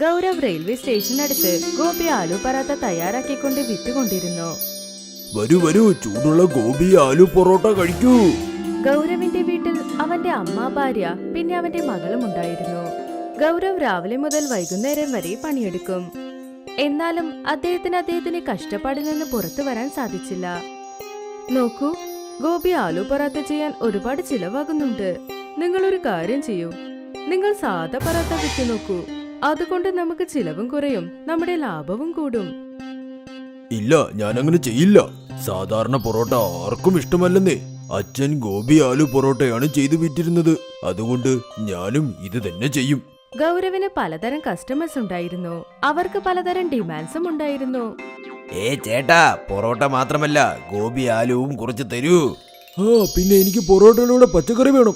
Gaurav railway സ്റ്റേഷനടുത്ത് ഗോപി ആലു പറാത്ത തയ്യാറാക്കിക്കൊണ്ട് വിറ്റുകൊണ്ടിരുന്നു വരൂ വരൂ ചൂടുള്ള ഗോപി ആലു പൊറോട്ട കഴിക്കൂ. ഗൗരവിന്റെ വീട്ടിൽ അവന്റെ അമ്മ ഭാര്യ പിന്നെ അവന്റെ മകളും ഉണ്ടായിരുന്നു. ഗൗരവ് രാവിലെ മുതൽ വൈകുന്നേരം വരെ പണിയെടുക്കും. എന്നാലും അദ്ദേഹത്തിന് അദ്ദേഹത്തിന്റെ കഷ്ടപ്പാടിൽ നിന്ന് പുറത്തു വരാൻ സാധിച്ചില്ല. നോക്കൂ ഗോപി ആലു പറാത്ത ചെയ്യാൻ ഒരുപാട് ചിലവാകുന്നുണ്ട്. നിങ്ങളൊരു കാര്യം ചെയ്യൂ. നിങ്ങൾ സാധാ പറാത്ത വിറ്റ് നോക്കൂ. അതുകൊണ്ട് നമുക്ക് ചിലവും കുറയും നമ്മുടെ ലാഭവും കൂടും. ഇല്ല ഞാൻ അങ്ങനെ ചെയ്യില്ല. സാധാരണ പൊറോട്ട ആർക്കും ഇഷ്ടമല്ലെന്നേ. അച്ഛൻ ഗോപി ആലു പൊറോട്ടയാണ് ചെയ്തു വിറ്റിരുന്നത്. അതുകൊണ്ട് ഞാനും ഇത് തന്നെ ചെയ്യും. ഗൗരവിന് പലതരം കസ്റ്റമേഴ്സ് ഉണ്ടായിരുന്നു. അവർക്ക് പലതരം ഡിമാൻഡ്സും ഉണ്ടായിരുന്നു. ഏ ചേട്ടാ പൊറോട്ട മാത്രമല്ല ഗോപി ആലുവും കുറച്ച് തരൂ. ആ പിന്നെ എനിക്ക് പൊറോട്ടയുടെ കൂടെ പച്ചക്കറി വേണം.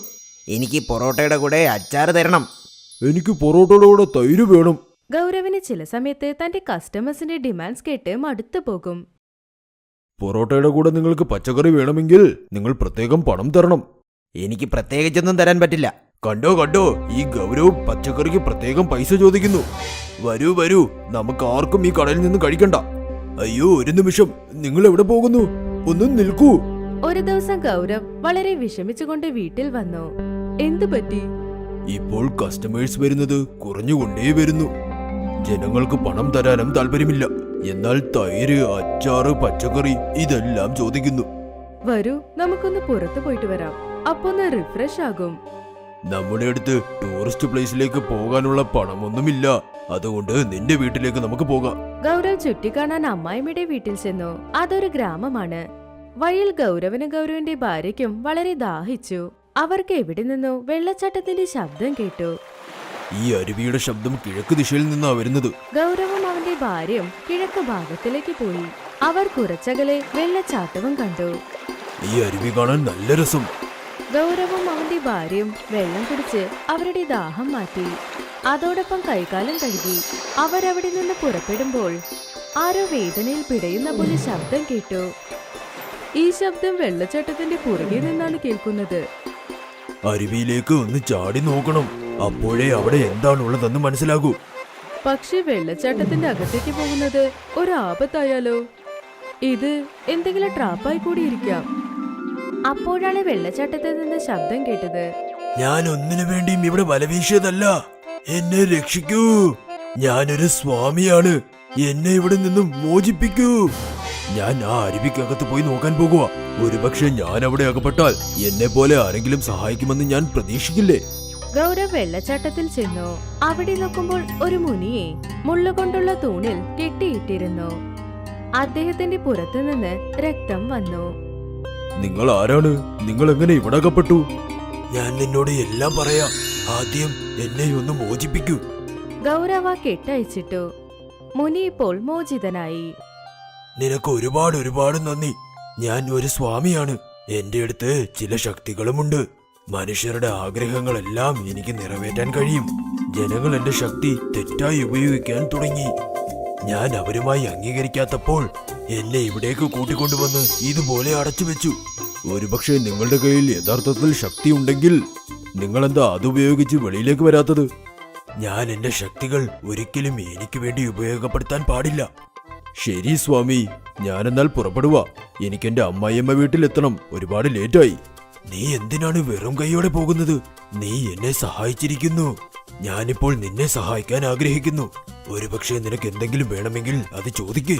എനിക്ക് പൊറോട്ടയുടെ കൂടെ അച്ചാറ് തരണം. എനിക്ക് പൊറോട്ടയുടെ കൂടെ തൈര് വേണം. ഗൗരവിന് ചില സമയത്ത് തന്റെ കസ്റ്റമേഴ്സിന്റെ ഡിമാൻഡ്സ് കേട്ട് മടുത്തു പോകും. പൊറോട്ടയുടെ കൂടെ നിങ്ങൾക്ക് പച്ചക്കറി വേണമെങ്കിൽ നിങ്ങൾ പ്രത്യേകം പണം തരണം. എനിക്ക് പ്രത്യേകിച്ചൊന്നും തരാൻ പറ്റില്ല. കണ്ടോ കണ്ടോ ഈ ഗൗരവ് പച്ചക്കറിക്ക് പ്രത്യേകം പൈസ ചോദിക്കുന്നു. വരൂ വരൂ നമുക്ക് ആർക്കും ഈ കടയിൽ നിന്ന് കഴിക്കണ്ട. അയ്യോ ഒരു നിമിഷം നിങ്ങൾ എവിടെ പോകുന്നു? ഒന്നും നിൽക്കൂ. ഒരു ദിവസം ഗൗരവ് വളരെ വിഷമിച്ചുകൊണ്ട് വീട്ടിൽ വന്നു. എന്തു പറ്റി? ഇപ്പോൾ കസ്റ്റമേഴ്സ് വരുന്നത് കുറഞ്ഞുകൊണ്ടേ വരുന്നു. ജനങ്ങൾക്ക് പണം തരാനും താല്പര്യമില്ല. എന്നാൽ തൈര് അച്ചാറ് പച്ചക്കറി ഇതെല്ലാം ചോദിക്കുന്നു. വരൂ നമുക്കൊന്ന് പുറത്തു പോയിട്ട് വരാം. അപ്പൊ ഒന്ന് റിഫ്രഷ് ആകും. നമ്മുടെ അടുത്ത് ടൂറിസ്റ്റ് പ്ലേസിലേക്ക് പോകാനുള്ള പണമൊന്നുമില്ല. അതുകൊണ്ട് നിന്റെ വീട്ടിലേക്ക് നമുക്ക് പോകാം. ഗൗരവ് ചുറ്റിക്കാണാൻ അമ്മായിമ്മയുടെ വീട്ടിൽ ചെന്നു. അതൊരു ഗ്രാമമാണ്. വഴിയിൽ ഗൗരവനും ഗൗരവിന്റെ ഭാര്യയ്ക്കും വളരെ ദാഹിച്ചു. അവർക്ക് എവിടെ നിന്നോ വെള്ളച്ചാട്ടത്തിന്റെ ശബ്ദം കേട്ടു. ഈ അരുവിയുടെ ശബ്ദം കിഴക്ക് ദിശയിൽ നിന്നാ വരുന്നത്. ഗൗരവം അവന്റെ ഭാര്യയും കിഴക്ക് ഭാഗത്തിലേക്ക് പോയി. അവർ കുറച്ചകലെ വെള്ളച്ചാട്ടവും കണ്ടു. ഈ അരുവി കാണാൻ നല്ല രസം. ഗൗരവം അവന്റെ ഭാര്യയും വെള്ളം കുടിച്ച് അവരുടെ ദാഹം മാറ്റി. അതോടൊപ്പം കൈകാലം കഴുകി. അവരവിടെ നിന്ന് പുറപ്പെടുമ്പോൾ ആരോ വേദനയിൽ പിടയുന്ന പോലെ ശബ്ദം കേട്ടു. ഈ ശബ്ദം വെള്ളച്ചാട്ടത്തിന്റെ പുറകെ നിന്നാണ് കേൾക്കുന്നത്. അരുവിയിലേക്ക് ഒന്ന് ചാടി നോക്കണം. അപ്പോഴേ അവിടെ എന്താണുള്ളതെന്ന് മനസ്സിലാകൂ. പക്ഷെ വെള്ളച്ചാട്ടത്തിന്റെ അകത്തേക്ക് പോകുന്നത് ഒരു ആപത്തായാലോ? ഇത് എന്തെങ്കിലും ട്രാപ്പായി കൂടിയിരിക്കാം. അപ്പോഴാണ് വെള്ളച്ചാട്ടത്തിൽ നിന്ന് ശബ്ദം കേട്ടത്. ഞാൻ ഒന്നിനു വേണ്ടിയും ഇവിടെ വലവീശിയതല്ല. എന്നെ രക്ഷിക്കൂ. ഞാനൊരു സ്വാമിയാണ്. എന്നെ ഇവിടെ നിന്നും മോചിപ്പിക്കൂ. ഞാൻ ആ അരുവിക്കകത്ത് പോയി നോക്കാൻ പോകുക ഒരുപക്ഷെ ഞാൻ അവിടെ അകപ്പെട്ടാൽ എന്നെ പോലെ ആരെങ്കിലും സഹായിക്കുമെന്ന് ഞാൻ പ്രതീക്ഷിക്കില്ലേ? ഗൗരവ് വെള്ളച്ചാട്ടത്തിൽ ചെന്നു. അവിടെ നോക്കുമ്പോൾ ഒരു മുനിയെ മുള്ളുകൊണ്ടുള്ള തൂണിൽ കെട്ടിയിട്ടിരുന്നു. അദ്ദേഹത്തിന്റെ പുറത്തുനിന്ന് രക്തം വന്നു. നിങ്ങൾ ആരാണ്? നിങ്ങൾ എങ്ങനെ ഇവിടെ അകപ്പെട്ടു? ഞാൻ നിന്നോട് എല്ലാം പറയാം. ആദ്യം എന്നെ ഒന്ന് മോചിപ്പിക്കൂ. ഗൗരവ കെട്ടയച്ചിട്ടു. മുനി ഇപ്പോൾ മോചിതനായി. നിനക്ക് ഒരുപാട് ഒരുപാട് നന്ദി. ഞാൻ ഒരു സ്വാമിയാണ്. എന്റെ അടുത്ത് ചില ശക്തികളുമുണ്ട്. മനുഷ്യരുടെ ആഗ്രഹങ്ങളെല്ലാം എനിക്ക് നിറവേറ്റാൻ കഴിയും. ജനങ്ങൾ എന്റെ ശക്തി തെറ്റായി ഉപയോഗിക്കാൻ തുടങ്ങി. ഞാൻ അവരുമായി അംഗീകരിക്കാത്തപ്പോൾ എന്നെ ഇവിടേക്ക് കൂട്ടിക്കൊണ്ടുവന്ന് ഇതുപോലെ അടച്ചു വെച്ചു ഒരുപക്ഷെ നിങ്ങളുടെ കയ്യിൽ യഥാർത്ഥത്തിൽ ശക്തി ഉണ്ടെങ്കിൽ നിങ്ങളെന്താ അതുപയോഗിച്ച് വെളിയിലേക്ക് വരാത്തത്? ഞാൻ എന്റെ ശക്തികൾ ഒരിക്കലും എനിക്ക് വേണ്ടി ഉപയോഗപ്പെടുത്താൻ പാടില്ല. ശരി സ്വാമി. ഞാനെന്നാൽ പുറപ്പെടുക എനിക്കെന്റെ അമ്മായിയമ്മ വീട്ടിലെത്തണം. ഒരുപാട് ലേറ്റായി. നീ എന്തിനാണ് വെറും കൈയോടെ പോകുന്നത്? നീ എന്നെ സഹായിച്ചിരിക്കുന്നു. ഞാനിപ്പോൾ നിന്നെ സഹായിക്കാൻ ആഗ്രഹിക്കുന്നു. ഒരുപക്ഷെ നിനക്ക് എന്തെങ്കിലും വേണമെങ്കിൽ അത് ചോദിക്ക്.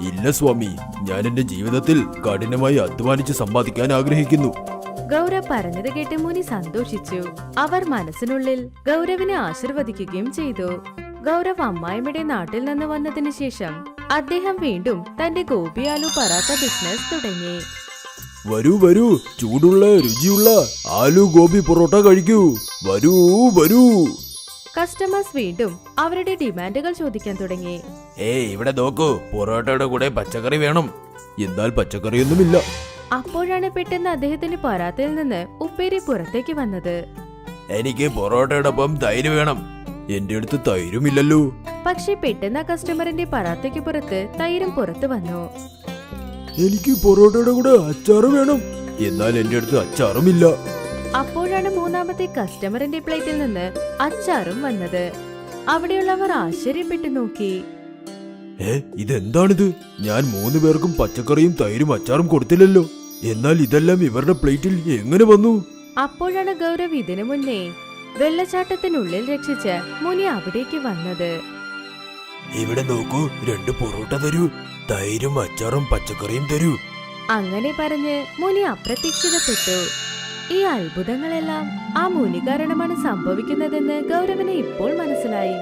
ഇല്ല സ്വാമി. ഞാൻ എന്റെ ജീവിതത്തിൽ കഠിനമായി അധ്വാനിച്ച് സമ്പാദിക്കാൻ ആഗ്രഹിക്കുന്നു. ഗൗരവ് പറഞ്ഞത് കേട്ട് മുനി സന്തോഷിച്ചു. അവർ മനസ്സിനുള്ളിൽ ഗൗരവിനെ ആശീർവദിക്കുകയും ചെയ്തു. ഗൗരവ് അമ്മായിമ്മയുടെ നാട്ടിൽ നിന്ന് വന്നതിന് ശേഷം അദ്ദേഹം വീണ്ടും തന്റെ ഗോപിയാലു പറാത്ത ബിസിനസ് തുടങ്ങി. വരൂ വരൂ. ചൂടുള്ള രുചിയുള്ള ആലു ഗോപി പൊറോട്ട കഴിക്കൂ. വരൂ വരൂ. കസ്റ്റമേഴ്സ് വീണ്ടും അവരുടെ ഡിമാൻഡുകൾ ചോദിക്കാൻ തുടങ്ങി. ഏയ് ഇവിടെ നോക്കൂ. പൊറോട്ടയുടെ കൂടെ പച്ചക്കറി വേണം. എന്നാൽ പച്ചക്കറിയൊന്നുമില്ല. അപ്പോഴാണ് പെട്ടെന്ന് അദ്ദേഹത്തിന്റെ പറാത്തയിൽ നിന്ന് ഉപ്പേരി പുറത്തേക്ക് വന്നത്. എനിക്ക് പൊറോട്ടയോടൊപ്പം തൈര് വേണം. എന്റെ അടുത്ത് തൈരുമില്ലല്ലോ. പക്ഷെ പെട്ടെന്ന് ആ കസ്റ്റമറിന്റെ പറാത്തയ്ക്ക് പുറത്ത് തൈരും പുറത്തു വന്നു. എനിക്ക് പൊറോട്ടയുടെ കൂടെ അച്ചാറ് വേണം. എന്നാൽ എന്റെ അടുത്ത് അച്ചാറുമില്ല. അപ്പോഴാണ് മൂന്നാമത്തെ കസ്റ്റമറിന്റെ പ്ലേറ്റിൽ നിന്ന് അച്ചാറും വന്നത്. അവിടെയുള്ളവർ ആശ്ചര്യപ്പെട്ടു നോക്കി. ഏ ഇതെന്താണിത്? ഞാൻ മൂന്ന് പേർക്കും പച്ചക്കറിയും തൈരും അച്ചാറും കൊടുത്തില്ലല്ലോ. എന്നാൽ ഇതെല്ലാം ഇവരുടെ പ്ലേറ്റിൽ എങ്ങനെ വന്നു? അപ്പോഴാണ് ഗൗരവ് ഇതിനു മുന്നേ വെള്ളച്ചാട്ടത്തിനുള്ളിൽ രക്ഷിച്ച് മുനി അവിടേക്ക് വന്നത്. ഇവിടെ നോക്കൂ രണ്ട് പൊറോട്ട തരൂ തൈരും അച്ചാറും പച്ചക്കറിയും തരൂ. അങ്ങനെ പറഞ്ഞ് മുനി അപ്രത്യക്ഷിതപ്പെട്ടു ഈ അത്ഭുതങ്ങളെല്ലാം ആ മുനി കാരണമാണ് സംഭവിക്കുന്നതെന്ന് ഗൗരവന് ഇപ്പോൾ മനസ്സിലായി.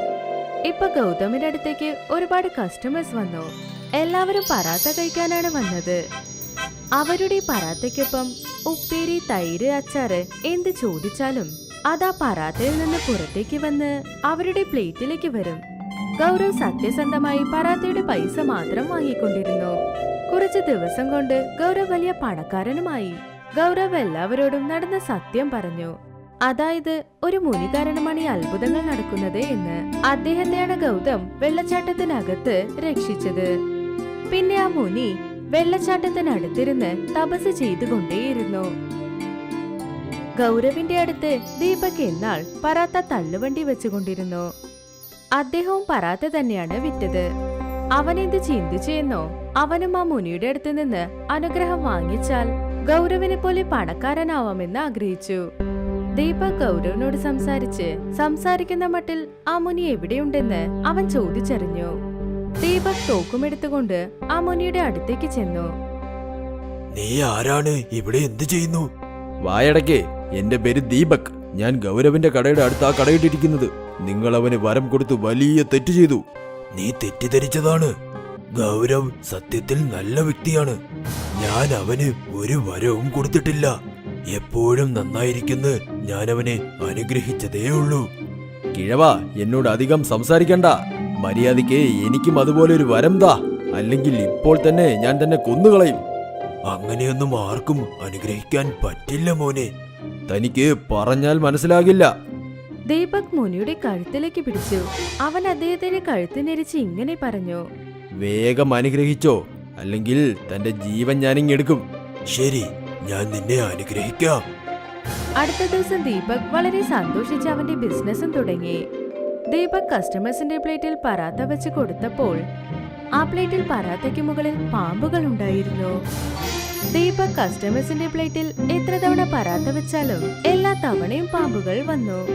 ഇപ്പൊ ഗൗതമിന്റെ അടുത്തേക്ക് ഒരുപാട് കസ്റ്റമേഴ്സ് വന്നു. എല്ലാവരും പറാത്ത കഴിക്കാനാണ് വന്നത്. അവരുടെ പറാത്തയ്ക്കൊപ്പം ഉപ്പേരി തൈര് അച്ചാറ് എന്ത് ചോദിച്ചാലും അതാ പറാത്തയിൽ നിന്ന് പുറത്തേക്ക് വന്ന് അവരുടെ പ്ലേറ്റിലേക്ക് വരും. ഗൗരവ് സത്യസന്ധമായി പറാത്തയുടെ പൈസ മാത്രം വാങ്ങിക്കൊണ്ടിരുന്നു. കുറച്ച് ദിവസം കൊണ്ട് ഗൗരവ് വലിയ പണക്കാരനുമായി. ഗൗരവ് എല്ലാവരോടും നടന്ന സത്യം പറഞ്ഞു. അതായത് ഒരു മുനി കാരണമാണ് ഈ അത്ഭുതങ്ങൾ നടക്കുന്നത് എന്ന് അദ്ദേഹത്തെയാണ് ഗൗതം വെള്ളച്ചാട്ടത്തിനകത്ത് രക്ഷിച്ചത്. പിന്നെ ആ മുനി വെള്ളച്ചാട്ടത്തിനടുത്തിരുന്ന് തപസ് ചെയ്തുകൊണ്ടേയിരുന്നു. ഗൗരവിന്റെ അടുത്ത് ദീപക് എന്നാൾ പറാത്ത തള്ളുവണ്ടി വെച്ചുകൊണ്ടിരുന്നു. അദ്ദേഹവും പറാത്ത തന്നെയാണ് വിറ്റത്. അവൻ എന്ത് ചിന്തിച്ചു എന്നോ അവനും ആ മുനിയുടെ അടുത്ത് നിന്ന് അനുഗ്രഹം വാങ്ങിച്ചാൽ ഗൗരവിനെ പോലെ പണക്കാരനാവാമെന്ന് ആഗ്രഹിച്ചു. ദീപക് ഗൗരവിനോട് സംസാരിച്ച് സംസാരിക്കുന്ന മട്ടിൽ ആ മുനി എവിടെയുണ്ടെന്ന് അവൻ ചോദിച്ചറിഞ്ഞു. ദീപക് തോക്കുമെടുത്തുകൊണ്ട് ആ മുനിയുടെ അടുത്തേക്ക് ചെന്നു. നീ ആരാണ്? ഇവിടെ എന്ത് ചെയ്യുന്നു? വായടക്കേ എന്റെ പേര് ദീപക്. ഞാൻ ഗൗരവിന്റെ കടയുടെ അടുത്ത് ആ കടയിട്ടിരിക്കുന്നത്. നിങ്ങൾ അവന് വരം കൊടുത്ത് വലിയ തെറ്റ് ചെയ്തു. നീ തെറ്റിദ്ധരിച്ചതാണ്. ഗൗരവ് സത്യത്തിൽ നല്ല വ്യക്തിയാണ്. ഞാൻ അവന് ഒരു വരവും കൊടുത്തിട്ടില്ല. എപ്പോഴും നന്നായിരിക്കുന്ന ഞാൻ അവനെ അനുഗ്രഹിച്ചതേയുള്ളൂ കിഴവ എന്നോട് അധികം സംസാരിക്കണ്ട. മര്യാദയ്ക്ക് എനിക്കും അതുപോലെ ഒരു വരം താ അല്ലെങ്കിൽ ഇപ്പോൾ തന്നെ ഞാൻ തന്നെ കൊന്നുകളയും. അങ്ങനെയൊന്നും ആർക്കും അനുഗ്രഹിക്കാൻ പറ്റില്ല മോനെ. തനിക്ക് പറഞ്ഞാൽ മനസ്സിലാകില്ല. ദീപക് മുനിയുടെ കഴുത്തിലേക്ക് പിടിച്ചു. അവൻ അദ്ദേഹത്തിന്റെ കഴുത്തിനെരിച്ച് ഇങ്ങനെ പറഞ്ഞു. വേഗം അനുഗ്രഹിച്ചോ അല്ലെങ്കിൽ തന്റെ ജീവൻ ഞാനിങ്ങെടുക്കും ശരി ഞാൻ നിന്നെ അനുഗ്രഹിക്കാം. അടുത്ത ദിവസം ദീപക് വളരെ സന്തോഷിച്ച് അവന്റെ ബിസിനസ്സും തുടങ്ങി. ദീപക് കസ്റ്റമേഴ്സിന്റെ പ്ലേറ്റിൽ പറാത്ത വെച്ച് കൊടുത്തപ്പോൾ ആ പ്ലേറ്റിൽ പറാത്തയ്ക്ക് മുകളിൽ പാമ്പുകൾ ഉണ്ടായിരുന്നു. ദീപക് കസ്റ്റമേഴ്സിന്റെ പ്ലേറ്റിൽ എത്ര തവണ പറാത്ത വെച്ചാലും എല്ലാ തവണയും പാമ്പുകൾ വന്നു.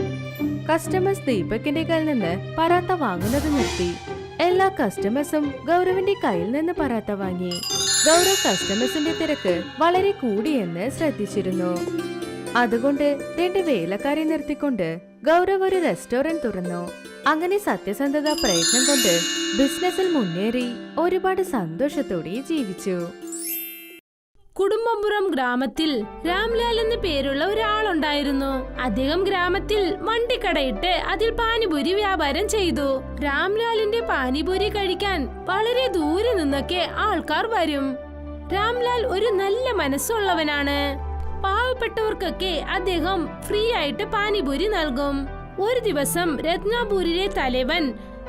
കസ്റ്റമേഴ്സ് ദീപകിന്റെ കയ്യിൽ നിന്ന് പറാത്ത വാങ്ങുന്നത് നിർത്തി. എല്ലാ കസ്റ്റമേഴ്സും ഗൗരവിന്റെ കയ്യിൽ നിന്ന് പറാത്ത വാങ്ങി. ഗൗരവ് കസ്റ്റമേഴ്സിന്റെ തിരക്ക് വളരെ കൂടിയെന്ന് ശ്രദ്ധിച്ചിരുന്നു. അതുകൊണ്ട് രണ്ട് വേലക്കാരെ നിർത്തിക്കൊണ്ട് ഗൗരവ് ഒരു റെസ്റ്റോറന്റ് തുറന്നു. അങ്ങനെ സത്യസന്ധത പ്രയത്നം കൊണ്ട് ബിസിനസ്സിൽ മുന്നേറി ഒരുപാട് സന്തോഷത്തോടെ ജീവിച്ചു. കുടുംബപുരം ഗ്രാമത്തിൽ രാംലാൽ എന്ന പേരുള്ള ഒരാളുണ്ടായിരുന്നു. അദ്ദേഹം ഗ്രാമത്തിൽ വണ്ടിക്കടയിട്ട് അതിൽ പാനിപൂരി വ്യാപാരം ചെയ്തു. രാംലാലിന്റെ പാനിപൂരി കഴിക്കാൻ വളരെ ദൂരെ നിന്നൊക്കെ ആൾക്കാർ വരും. രാംലാൽ ഒരു നല്ല മനസ്സുള്ളവനാണ്. പാവപ്പെട്ടവർക്കൊക്കെ അദ്ദേഹം ഫ്രീ ആയിട്ട് പാനിപൂരി നൽകും. ഒരു ദിവസം രത്നാപൂരിലെ തലവൻ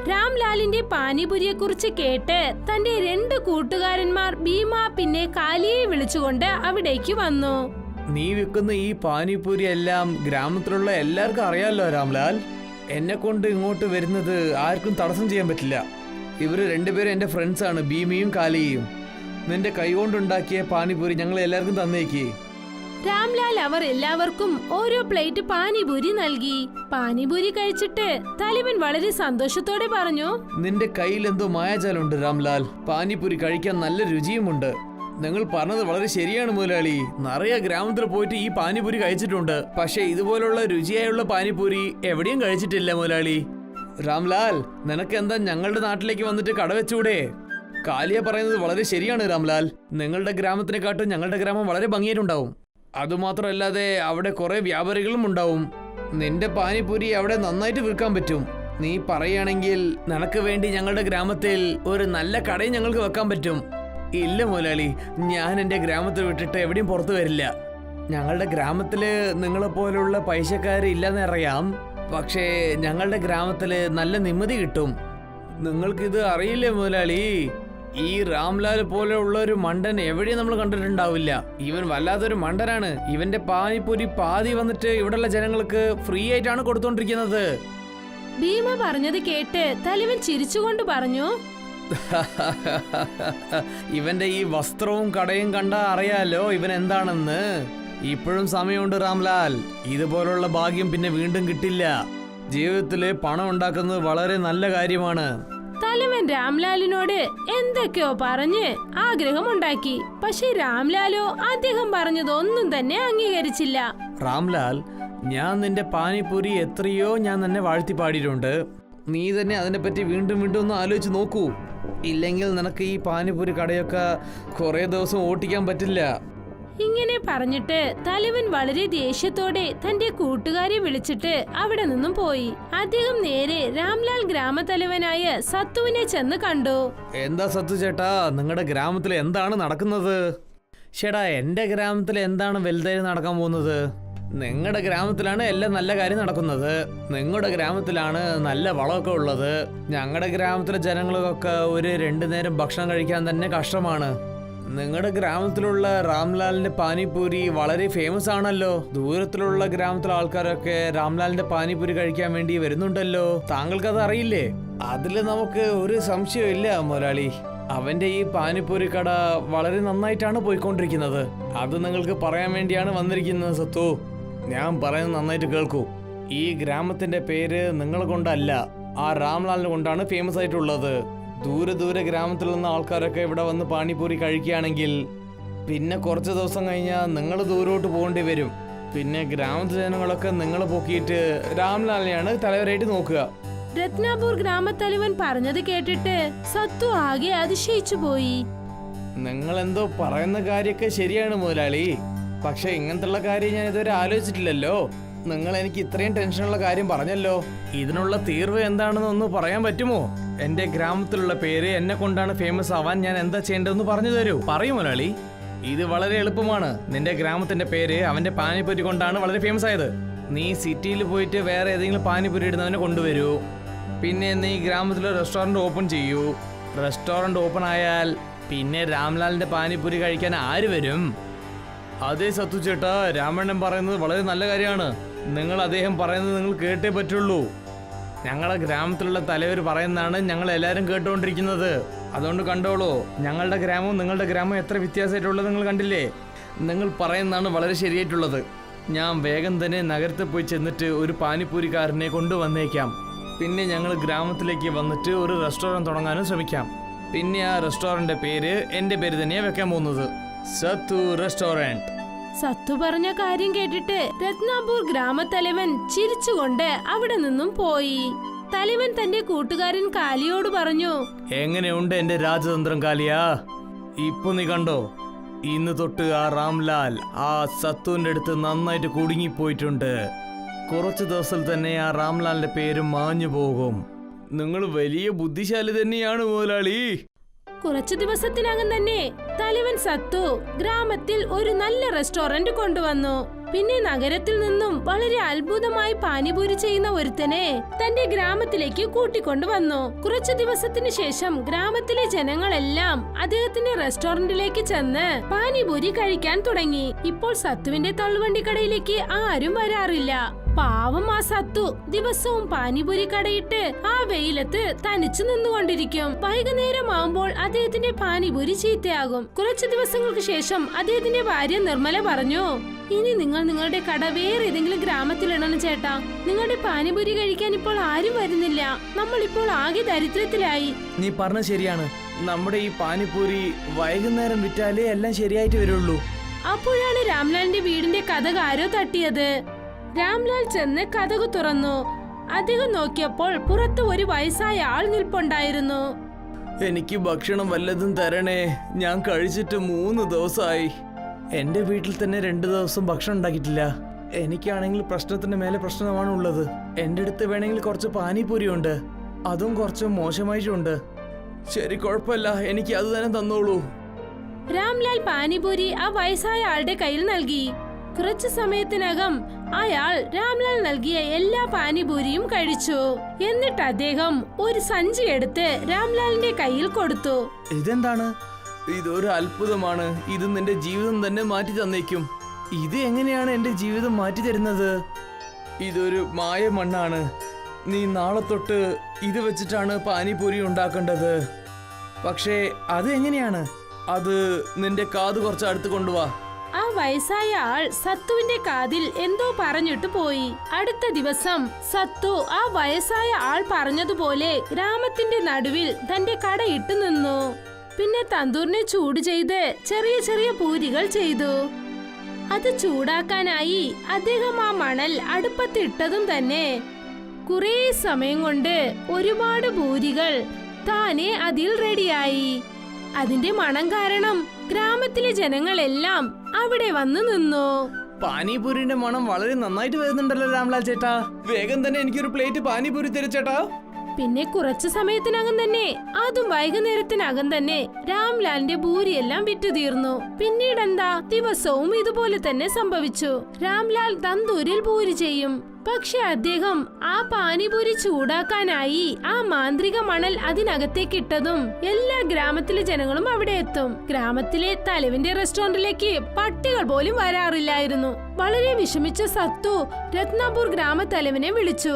രാംലാലിന്റെ പാനിപുരിയെ കുറിച്ച് കേട്ട് തന്റെ രണ്ട് കൂട്ടുകാരന്മാർ ഭീമ പിന്നെ കാലിയെ വിളിച്ചുകൊണ്ട് അവിടേക്ക് വന്നു. നീ വിൽക്കുന്ന ഈ പാനിപുരി എല്ലാം ഗ്രാമത്തിലുള്ള എല്ലാവർക്കും അറിയാലോ രാംലാൽ. എന്നെ കൊണ്ട് ഇങ്ങോട്ട് വരുന്നത് ആർക്കും തടസ്സം ചെയ്യാൻ പറ്റില്ല. ഇവർ രണ്ടുപേരും എന്റെ ഫ്രണ്ട്സാണ് ഭീമയും കാലിയും നിന്റെ കൈകൊണ്ടുണ്ടാക്കിയ പാനിപുരി ഞങ്ങൾ എല്ലാവർക്കും തന്നേക്ക്. രാംലാൽ അവർ എല്ലാവർക്കും ഓരോ പ്ലേറ്റ് പാനിപൂരി നൽകി. പാനിപൂരി കഴിച്ചിട്ട് തലിബൻ വളരെ സന്തോഷത്തോടെ പറഞ്ഞു നിന്റെ കയ്യിൽ എന്തോ മായാജാലുണ്ട് രാംലാൽ. പാനിപൂരി കഴിക്കാൻ നല്ല രുചിയുമുണ്ട്. നിങ്ങൾ പറഞ്ഞത് വളരെ ശരിയാണ് മുതലാളി. നിറയെ ഗ്രാമത്തിൽ പോയിട്ട് ഈ പാനിപൂരി കഴിച്ചിട്ടുണ്ട്. പക്ഷെ ഇതുപോലുള്ള രുചിയായുള്ള പാനിപൂരി എവിടെയും കഴിച്ചിട്ടില്ല മുതലാളി. രാംലാൽ നിനക്ക് എന്താ ഞങ്ങളുടെ നാട്ടിലേക്ക് വന്നിട്ട് കട വെച്ചൂടെ? കാലിയ പറയുന്നത് വളരെ ശരിയാണ് രാംലാൽ. നിങ്ങളുടെ ഗ്രാമത്തിനെക്കാട്ടും ഞങ്ങളുടെ ഗ്രാമം വളരെ ഭംഗിയായിട്ടുണ്ടാവും. അതുമാത്രമല്ലാതെ അവിടെ കുറേ വ്യാപാരികളും ഉണ്ടാവും. നിന്റെ പാനിപൂരി അവിടെ നന്നായിട്ട് വിൽക്കാൻ പറ്റും. നീ പറയുകയാണെങ്കിൽ നിനക്ക് വേണ്ടി ഞങ്ങളുടെ ഗ്രാമത്തിൽ ഒരു നല്ല കടയും ഞങ്ങൾക്ക് വെക്കാൻ പറ്റും. ഇല്ല മുതലാളി ഞാൻ എന്റെ ഗ്രാമത്തിൽ വിട്ടിട്ട് എവിടെയും പുറത്തു വരില്ല. ഞങ്ങളുടെ ഗ്രാമത്തിൽ നിങ്ങളെ പോലുള്ള പൈസക്കാർ ഇല്ലെന്നറിയാം പക്ഷേ ഞങ്ങളുടെ ഗ്രാമത്തിൽ നല്ല നിമ്മതി കിട്ടും. നിങ്ങൾക്കിത് അറിയില്ലേ മുതലാളി? ഈ രാംലാൽ പോലെയുള്ള ഒരു മണ്ടൻ എവിടെയും നമ്മൾ കണ്ടിട്ടുണ്ടാവില്ല. ഇവൻ വല്ലാത്തൊരു മണ്ടനാണ്. ഇവന്റെ പാനിപ്പൂരി പാതി വന്നിട്ട് ഇവിടെയുള്ള ജനങ്ങൾക്ക് ഫ്രീ ആയിട്ടാണ് കൊടുത്തോണ്ടിരിക്കുന്നത്. ഭീമ പറഞ്ഞത് കേട്ട് തലവൻ ചിരിച്ചുകൊണ്ട് പറഞ്ഞു ഇവന്റെ ഈ വസ്ത്രവും കടയും കണ്ടാ അറിയാലോ ഇവൻ എന്താണെന്ന്. ഇപ്പോഴും സമയമുണ്ട് രാംലാൽ. ഇതുപോലുള്ള ഭാഗ്യം പിന്നെ വീണ്ടും കിട്ടില്ല. ജീവിതത്തിൽ പണം ഉണ്ടാക്കുന്നത് വളരെ നല്ല കാര്യമാണ്. തലവൻ രാംലാലിനോട് എന്തൊക്കെയോ പറഞ്ഞ് ആഗ്രഹമുണ്ടാക്കി. പക്ഷെ രാംലാലോ അദ്ദേഹം പറഞ്ഞതൊന്നും തന്നെ അംഗീകരിച്ചില്ല. രാംലാൽ ഞാൻ നിന്റെ പാനിപ്പൂരി എത്രയോ ഞാൻ തന്നെ വാഴ്ത്തി പാടിയിട്ടുണ്ട് നീ തന്നെ അതിനെപ്പറ്റി വീണ്ടും വീണ്ടും ഒന്ന് ആലോചിച്ച് നോക്കൂ. ഇല്ലെങ്കിൽ നിനക്ക് ഈ പാനിപ്പൂരി കടയൊക്കെ കുറേ ദിവസം ഓട്ടിക്കാൻ പറ്റില്ല. ഇങ്ങനെ പറഞ്ഞിട്ട് തലവൻ വളരെ ദേഷ്യത്തോടെ തന്റെ കൂട്ടുകാരെ വിളിച്ചിട്ട് അവിടെ നിന്നും പോയി. അദ്ദേഹം നേരെ രാംലാൽ ഗ്രാമത്തലവനായ സത്തുവിനെ ചെന്ന് കണ്ടു. എന്താ സത്തു ചേട്ടാ? നിങ്ങളുടെ ഗ്രാമത്തിൽ എന്താണ് നടക്കുന്നത്? ചേട്ടാ എന്റെ ഗ്രാമത്തിൽ എന്താണ് വലുതായി നടക്കാൻ പോകുന്നത്? നിങ്ങളുടെ ഗ്രാമത്തിലാണ് എല്ലാം നല്ല കാര്യം നടക്കുന്നത്. നിങ്ങളുടെ ഗ്രാമത്തിലാണ് നല്ല വളമൊക്കെ ഉള്ളത്. ഞങ്ങളുടെ ഗ്രാമത്തിലെ ജനങ്ങൾക്കൊക്കെ ഒരു രണ്ടു നേരം ഭക്ഷണം കഴിക്കാൻ തന്നെ കഷ്ടമാണ്. നിങ്ങളുടെ ഗ്രാമത്തിലുള്ള രാംലാലിന്റെ പാനിപൂരി വളരെ ഫേമസ് ആണല്ലോ. ദൂരത്തിലുള്ള ഗ്രാമത്തിലെ ആൾക്കാരൊക്കെ രാംലാലിന്റെ പാനിപൂരി കഴിക്കാൻ വേണ്ടി വരുന്നുണ്ടല്ലോ. താങ്കൾക്ക് അത് അറിയില്ലേ? അതിൽ നമുക്ക് ഒരു സംശയവും ഇല്ല അവന്റെ ഈ പാനിപൂരി കട വളരെ നന്നായിട്ടാണ് പോയിക്കൊണ്ടിരിക്കുന്നത്. അത് നിങ്ങൾക്ക് പറയാൻ വേണ്ടിയാണ് വന്നിരിക്കുന്നത് സത്തു. ഞാൻ പറയുന്നത് നന്നായിട്ട് കേൾക്കൂ. ഈ ഗ്രാമത്തിന്റെ പേര് നിങ്ങളെ കൊണ്ടല്ല ആ രാംലാലിനെ കൊണ്ടാണ് ഫേമസ് ആയിട്ടുള്ളത്. ദൂരെ ദൂരെ ഗ്രാമത്തിൽ നിന്ന് ആൾക്കാരൊക്കെ ഇവിടെ വന്ന് പാണിപൂരി കഴിക്കുകയാണെങ്കിൽ പിന്നെ കുറച്ച് ദിവസം കഴിഞ്ഞാൽ നിങ്ങൾ ദൂരോട്ട് പോകേണ്ടി വരും. പിന്നെ ഗ്രാമത്തിലെ ജനങ്ങളൊക്കെ നിങ്ങൾ പൊക്കിയിട്ട് രാംലാലിനെയാണ് തലവരായിട്ട് നോക്കുക. രത്നാപൂർ ഗ്രാമത്തലവൻ പറഞ്ഞത് കേട്ടിട്ട് സത്തു ആകെ അതിശയിച്ചു പോയി. നിങ്ങൾ എന്തോ പറയുന്ന കാര്യമൊക്കെ ശരിയാണ് മുതലാളി. പക്ഷെ ഇങ്ങനത്തുള്ള കാര്യം ഞാൻ ഇതുവരെ ആലോചിച്ചിട്ടില്ലല്ലോ. നിങ്ങൾ എനിക്ക് ഇത്രയും ടെൻഷനുള്ള കാര്യം പറഞ്ഞല്ലോ. ഇതിനുള്ള തീർവ് എന്താണെന്ന് ഒന്ന് പറയാൻ പറ്റുമോ? എന്റെ ഗ്രാമത്തിലുള്ള പേര് എന്നെ കൊണ്ടാണ് ഫേമസ് ആവാൻ ഞാൻ എന്താ ചെയ്യേണ്ടതെന്ന് പറഞ്ഞു തരൂ. പറയൂ മുലാളി. ഇത് വളരെ എളുപ്പമാണ്. നിന്റെ ഗ്രാമത്തിന്റെ പേര് അവന്റെ പാനിപ്പൂരി കൊണ്ടാണ് വളരെ ഫേമസ് ആയത്. നീ സിറ്റിയിൽ പോയിട്ട് വേറെ ഏതെങ്കിലും പാനിപ്പൂരി ഇടുന്നവനെ കൊണ്ടുവരൂ. പിന്നെ നീ ഗ്രാമത്തിൽ റെസ്റ്റോറന്റ് ഓപ്പൺ ചെയ്യൂ. റെസ്റ്റോറന്റ് ഓപ്പൺ ആയാൽ പിന്നെ രാംലാലിന്റെ പാനിപ്പൂരി കഴിക്കാൻ ആര് വരും? അതേ സത്തു ചേട്ടാ രാമണ്ണൻ പറയുന്നത് വളരെ നല്ല കാര്യമാണ്. നിങ്ങൾ അദ്ദേഹം പറയുന്നത് നിങ്ങൾ കേട്ടേ പറ്റുള്ളൂ. ഞങ്ങളുടെ ഗ്രാമത്തിലുള്ള തലവർ പറയുന്നതാണ് ഞങ്ങൾ എല്ലാവരും കേട്ടുകൊണ്ടിരിക്കുന്നത്. അതുകൊണ്ട് കണ്ടോളൂ ഞങ്ങളുടെ ഗ്രാമവും നിങ്ങളുടെ ഗ്രാമവും എത്ര വ്യത്യാസമായിട്ടുള്ളത് നിങ്ങൾ കണ്ടില്ലേ? നിങ്ങൾ പറയുന്നതാണ് വളരെ ശരിയായിട്ടുള്ളത്. ഞാൻ വേഗം തന്നെ നഗരത്തിൽ പോയി ചെന്നിട്ട് ഒരു പാനിപ്പൂരിക്കാരനെ കൊണ്ടുവന്നേക്കാം. പിന്നെ ഞങ്ങൾ ഗ്രാമത്തിലേക്ക് വന്നിട്ട് ഒരു റെസ്റ്റോറന്റ് തുടങ്ങാനും ശ്രമിക്കാം. പിന്നെ ആ റെസ്റ്റോറന്റിന്റെ പേര് എന്റെ പേര് തന്നെയാണ് വെക്കാൻ പോകുന്നത്. സത്തു റെസ്റ്റോറന്റ്. സത്തു പറഞ്ഞ കാര്യം കേട്ടിട്ട് രത്നാപൂർ ഗ്രാമത്തലവൻ ചിരിച്ചുകൊണ്ട് അവിടെ നിന്നും പോയി. തലവൻ തന്റെ കൂട്ടുകാരൻ കാലിയോട് പറഞ്ഞു എങ്ങനെയുണ്ട് എന്റെ രാജതന്ത്രം കാലിയാ? ഇപ്പൊ നീ കണ്ടോ? ഇന്ന് തൊട്ട് ആ റാംലാൽ ആ സത്തുവിന്റെ അടുത്ത് നന്നായിട്ട് കുടുങ്ങിപ്പോയിട്ടുണ്ട്. കുറച്ച് ദിവസത്തിൽ തന്നെ ആ റാംലാലിന്റെ പേര് മാഞ്ഞു പോകും നിങ്ങൾ വലിയ ബുദ്ധിശാലി തന്നെയാണ് മുതലാളി. കുറച്ചു ദിവസത്തിനകം തന്നെ തലവൻ സത്തു ഗ്രാമത്തിൽ ഒരു നല്ല റെസ്റ്റോറന്റ് കൊണ്ടുവന്നു. പിന്നെ നഗരത്തിൽ നിന്നും വളരെ അത്ഭുതമായി പാനിപൂരി ചെയ്യുന്ന ഒരുത്തനെ തന്റെ ഗ്രാമത്തിലേക്ക് കൂട്ടിക്കൊണ്ടുവന്നു കുറച്ചു ദിവസത്തിനു ശേഷം ഗ്രാമത്തിലെ ജനങ്ങളെല്ലാം അദ്ദേഹത്തിന്റെ റെസ്റ്റോറന്റിലേക്ക് ചെന്ന് പാനിപൂരി കഴിക്കാൻ തുടങ്ങി. ഇപ്പോൾ സത്തുവിന്റെ തള്ളുവണ്ടി കടയിലേക്ക് ആരും വരാറില്ല. പാവം ആ സത്തു ദിവസവും പാനിപൂരി കടയിട്ട് ആ വെയിലത്ത് തനിച്ചു നിന്നുകൊണ്ടിരിക്കും. വൈകുന്നേരം ആവുമ്പോൾ അദ്ദേഹത്തിന്റെ പാനിപൂരി ചീത്തയാകും. കുറച്ചു ദിവസങ്ങൾക്ക് ശേഷം അദ്ദേഹത്തിന്റെ ഭാര്യ നിർമ്മല പറഞ്ഞു ഇനി നിങ്ങൾ നിങ്ങളുടെ കട വേറെ ഏതെങ്കിലും ഗ്രാമത്തിലിടണം ചേട്ടാ. നിങ്ങളുടെ പാനിപൂരി കഴിക്കാൻ ഇപ്പോൾ ആരും വരുന്നില്ല. നമ്മൾ ഇപ്പോൾ ആകെ ദരിദ്രത്തിലായി. നീ പറഞ്ഞ ശരിയാണ്. നമ്മുടെ ഈ പാനിപൂരി വൈകുന്നേരം വിറ്റാലേ എല്ലാം ശരിയായിട്ട് വരുള്ളൂ. അപ്പോഴാണ് രാംലാലിന്റെ വീടിന്റെ കഥ ആരോ തട്ടിയത്. രാംലാൽ ചെന്ന് കഥക് തുറന്നു. അധികം നോക്കിയപ്പോൾ പുറത്ത് ഒരു വയസ്സായ ആൾ നിൽപ്പുണ്ടായിരുന്നു. എനിക്ക് ഭക്ഷണം വല്ലതും തരണേ. ഞാൻ കഴിച്ചിട്ട് മൂന്ന് ദിവസമായി എന്റെ വീട്ടിൽ തന്നെ രണ്ട് ദിവസം ഭക്ഷണം ഉണ്ടാക്കിയിട്ടില്ല. എനിക്കാണെങ്കിൽ പ്രശ്നത്തിന്റെ മേലെ പ്രശ്നമാണ് ഉള്ളത്. എന്റെ അടുത്ത് വേണമെങ്കിൽ കുറച്ച് പാനിപൂരി ഉണ്ട് അതും കുറച്ച് മോശമായിട്ടുണ്ട്. ശരി കുഴപ്പമില്ല. എനിക്ക് അത് തന്നെ തന്നോളൂ. രാംലാൽ പാനിപൂരി ആ വയസ്സായ ആളുടെ കയ്യിൽ നൽകി. കുറച്ചു സമയത്തിനകം അയാൾ രാംലാൽ നൽകിയ എല്ലാ പാനിപൂരിയും കഴിച്ചു. എന്നിട്ട് അദ്ദേഹം ഒരു സഞ്ചി എടുത്ത് രാംലാലിന്റെ കയ്യിൽ കൊടുത്തു. ഇതെന്താണ്? ഇതൊരു അത്ഭുതമാണ്. ഇത് നിന്റെ ജീവിതം തന്നെ മാറ്റി തന്നേക്കും. ഇത് എങ്ങനെയാണ് എന്റെ ജീവിതം മാറ്റി തരുന്നത്? ഇതൊരു മായ മണ്ണാണ്. നീ നാളെ തൊട്ട് ഇത് വെച്ചിട്ടാണ് പാനിപൂരി ഉണ്ടാക്കേണ്ടത്. പക്ഷേ അത് എങ്ങനെയാണ് അത് നിന്റെ കാത് കുറച്ച് അടുത്ത് കൊണ്ടുവാ. ആ വയസ്സായ ആൾ സത്തുവിന്റെ കാതിൽ എന്തോ പറഞ്ഞിട്ട് പോയി. അടുത്ത ദിവസം സത്തു ആ വയസ്സായ ആൾ പറഞ്ഞതുപോലെ ഗ്രാമത്തിന്റെ നടുവിൽ തന്റെ കടയിട്ട് നിന്നു. പിന്നെ തന്തൂറിനെ ചൂട് ചെയ്ത് ചെറിയ ചെറിയ പൂരികൾ ചെയ്തു. അത് ചൂടാക്കാനായി അദ്ദേഹം ആ മണൽ അടുപ്പത്തിട്ടതും തന്നെ. കുറേ സമയം കൊണ്ട് ഒരുപാട് പൂരികൾ താനെ അതിൽ റെഡിയായി അതിന്റെ മണം കാരണം ഗ്രാമത്തിലെ ജനങ്ങളെല്ലാം അവിടെ വന്നു നിന്നു. പാനിപൂരിന്റെ മണം വളരെ നന്നായിട്ട് വരുന്നുണ്ടല്ലോ രാംലാൽ ചേട്ടാ. വേഗം തന്നെ എനിക്കൊരു പ്ലേറ്റ് പാനിപൂരി തരുച്ചേട്ടാ പിന്നെ കുറച്ചു സമയത്തിനകം തന്നെ അതും വൈകുന്നേരത്തിനകം തന്നെ രാംലാലിന്റെ ഭൂരിയെല്ലാം വിറ്റു തീർന്നു. പിന്നീട് എന്താ ദിവസവും ഇതുപോലെ തന്നെ സംഭവിച്ചു. രാംലാൽ തന്തൂരിൽ ഭൂരി ചെയ്യും. പക്ഷെ അദ്ദേഹം ആ പാനിപൂരി ചൂടാക്കാനായി ആ മാന്ത്രിക മണൽ അതിനകത്തേക്കിട്ടതും എല്ലാ ഗ്രാമത്തിലെ ജനങ്ങളും അവിടെ എത്തും. ഗ്രാമത്തിലെ തലവിന്റെ റെസ്റ്റോറന്റിലേക്ക് പട്ടികൾ പോലും വരാറില്ലായിരുന്നു. വളരെ വിഷമിച്ച സത്തു രത്നാപൂർ ഗ്രാമത്തലവനെ വിളിച്ചു.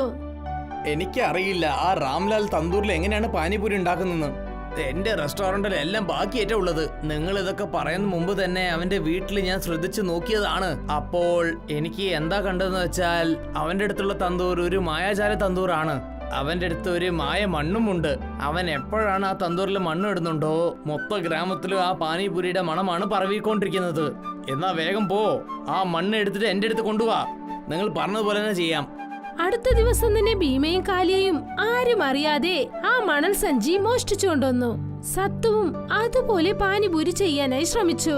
എനിക്കറിയില്ല ആ രാംലാൽ തന്തൂരിൽ എങ്ങനെയാണ് പാനിപൂരി ഉണ്ടാക്കുന്നതെന്ന്. എന്റെ റെസ്റ്റോറന്റിൽ എല്ലാം ബാക്കിയേറ്റ ഉള്ളത്. നിങ്ങൾ ഇതൊക്കെ പറയുന്ന മുമ്പ് തന്നെ അവന്റെ വീട്ടിൽ ഞാൻ ശ്രദ്ധിച്ചു നോക്കിയതാണ്. അപ്പോൾ എനിക്ക് എന്താ കണ്ടതെന്ന് വെച്ചാൽ അവന്റെ അടുത്തുള്ള തന്തൂർ ഒരു മായാജാല തന്തൂറാണ്. അവന്റെ അടുത്ത് ഒരു മായ മണ്ണുമുണ്ട് അവൻ എപ്പോഴാണ് ആ തന്തൂരിൽ മണ്ണ് ഇടുന്നുണ്ടോ? മൊത്ത ഗ്രാമത്തിലും ആ പാനിപൂരിയുടെ മണമാണ് പറവിക്കൊണ്ടിരിക്കുന്നത്. എന്നാ വേഗം പോ. ആ മണ്ണ് എടുത്തിട്ട് എന്റെ അടുത്ത് കൊണ്ടുപോവാ നിങ്ങൾ പറഞ്ഞതുപോലെ തന്നെ ചെയ്യാം. അടുത്ത ദിവസം തന്നെ ഭീമയും കാലിയയും ആരും അറിയാതെ ആ മണൽ സഞ്ചി മോഷ്ടിച്ചുകൊണ്ടുവന്നു. സത്തുവും അതുപോലെ പാനിപൂരി ചെയ്യാനായി ശ്രമിച്ചു.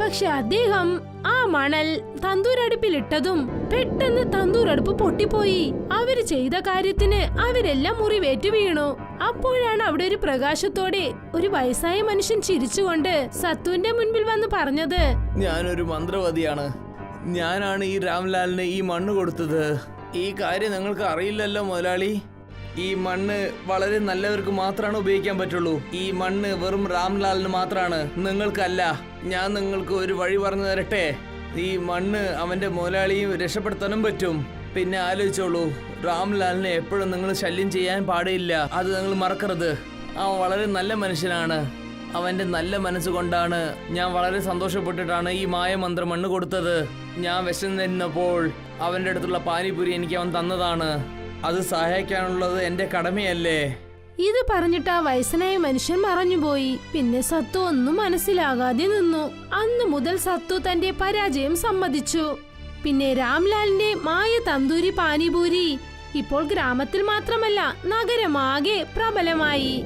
പക്ഷെ അദ്ദേഹം ആ മണൽ തന്തൂരടുപ്പിലിട്ടതും പെട്ടെന്ന് തന്തൂരടുപ്പ് പൊട്ടിപ്പോയി. അവർ ചെയ്ത കാര്യത്തിന് അവരെല്ലാം മുറിവേറ്റു വീണു. അപ്പോഴാണ് അവിടെ ഒരു പ്രകാശത്തോടെ ഒരു വയസ്സായ മനുഷ്യൻ ചിരിച്ചുകൊണ്ട് സത്തുവിന്റെ മുൻപിൽ വന്ന് പറഞ്ഞത് ഞാനൊരു മന്ത്രവാദിയാണ്. ഞാനാണ് ഈ രാംലാലിന് ഈ മണ്ണ് കൊടുത്തത്. ഈ കാര്യം നിങ്ങൾക്ക് അറിയില്ലല്ലോ മുതലാളി. ഈ മണ്ണ് വളരെ നല്ലവർക്ക് മാത്രമാണ് ഉപയോഗിക്കാൻ പറ്റുള്ളൂ. ഈ മണ്ണ് വെറും രാംലാലിന് മാത്രമാണ് നിങ്ങൾക്കല്ല. ഞാൻ നിങ്ങൾക്ക് ഒരു വഴി പറഞ്ഞു തരട്ടെ. ഈ മണ്ണ് അവന്റെ മുതലാളിയും രക്ഷപ്പെടുത്താനും പറ്റും. പിന്നെ ആലോചിച്ചോളൂ. രാംലാലിനെ എപ്പോഴും നിങ്ങൾ ശല്യം ചെയ്യാൻ പാടില്ല. അത് നിങ്ങൾ മറക്കരുത്. അവൻ വളരെ നല്ല മനുഷ്യനാണ്. അവന്റെ നല്ല മനസ്സുകൊണ്ടാണ് ഞാൻ വളരെ സന്തോഷപ്പെട്ടിട്ടാണ് ഈ മായമന്ത്ര മണ്ണ് കൊടുത്തത്. ഞാൻ വിശന്നിരുന്നപ്പോൾ അവന്റെ അടുത്തുള്ള പാനിപൂരി എനിക്ക് അവൻ തന്നതാണ്. അത് സഹായിക്കാനുള്ളത് എന്റെ കടമയല്ലേ? ഇത് പറഞ്ഞിട്ട് ആ വയസ്സനായ മനുഷ്യൻ മറഞ്ഞുപോയി. പിന്നെ സത്തു ഒന്നും മനസ്സിലാകാതെ നിന്നു. അന്ന് മുതൽ സത്തു തന്റെ പരാജയം സമ്മതിച്ചു. പിന്നെ രാംലാലിന്റെ മായ തന്തൂരി പാനിപൂരി ഇപ്പോൾ ഗ്രാമത്തിൽ മാത്രമല്ല നഗരമാകെ പ്രബലമായി.